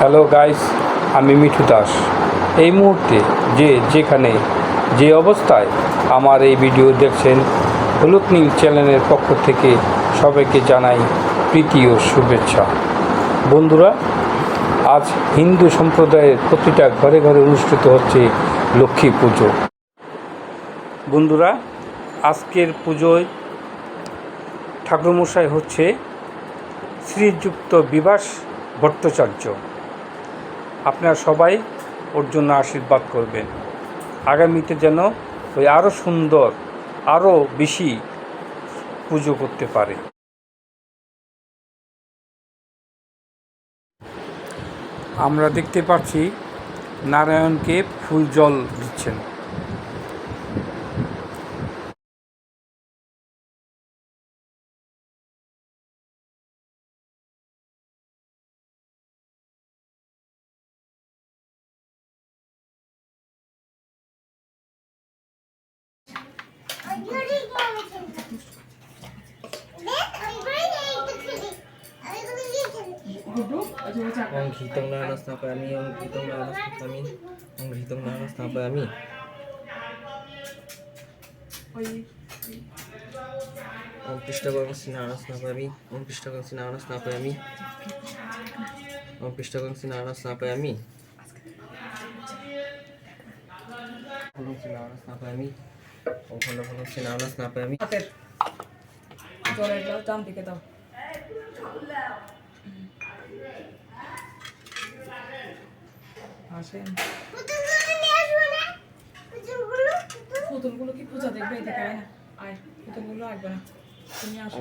Hello guys আমি মিঠু দাস। এই মুহূর্তে যে যেখানে, যে অবস্থায় আমার এই ভিডিও দেখছেন, হলুদ নীল চ্যানেলের পক্ষ থেকে সবাইকে জানাই প্রীতি ও শুভেচ্ছা। বন্ধুরা, আজ হিন্দু সম্প্রদায়ের প্রতিটা ঘরে ঘরে অনুষ্ঠিত হচ্ছে লক্ষ্মী পুজো। বন্ধুরা, আজকের পুজোয় ঠাকুরমশাই হচ্ছে শ্রীযুক্ত বিভাস ভট্টাচার্য। আপনারা সবাই ওর জন্য আশীর্বাদ করবেন। আগামীতে যেন ওই আরও সুন্দর আরও বেশি পুজো করতে পারে। আমরা দেখতে পাচ্ছি নারায়ণকে ফুল জল দিচ্ছেন। Putting Mama Then I'm bringing the kitty. I'm going to Om Hitong Nana Snapami, Om Hitong Nana Snapami, Om Hitong Nana Snapami. Om Pishtagong Sinana Snapami, Om Pishtagong Sinana Snapami. Om Pishtagong Sinana Snapami. Snapami. Om Holo Holo Sinana Snapami. হাতের জলের glass ডান দিকে দাও আসেন. পুতুলগুলো কি পূজা দেখবে এদিকে আয় না আয় পুতুলগুলো আসবে না তুমি আসো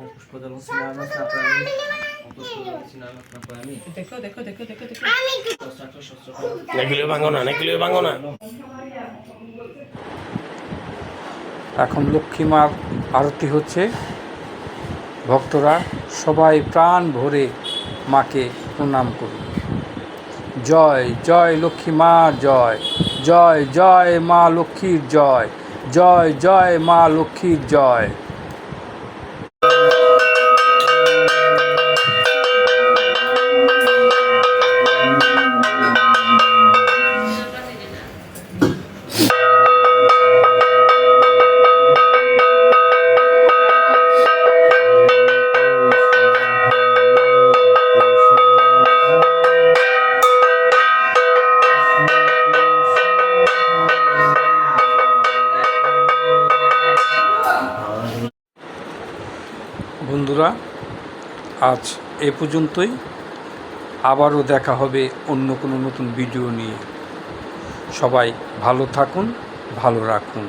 Om Pushpadam Sinana Snapami. এখন লক্ষ্মী মার আরতি হচ্ছে। ভক্তরা সবাই প্রাণ ভরে মাকে প্রণাম করুন। জয় জয় লক্ষ্মী মা, জয়। জয় জয় মা লক্ষ্মীর জয়। জয় জয় মা লক্ষ্মীর জয়। বন্ধুরা, আজ এ পর্যন্তই। আবারও দেখা হবে অন্য কোনো নতুন ভিডিও নিয়ে। সবাই ভালো থাকুন, ভালো রাখুন।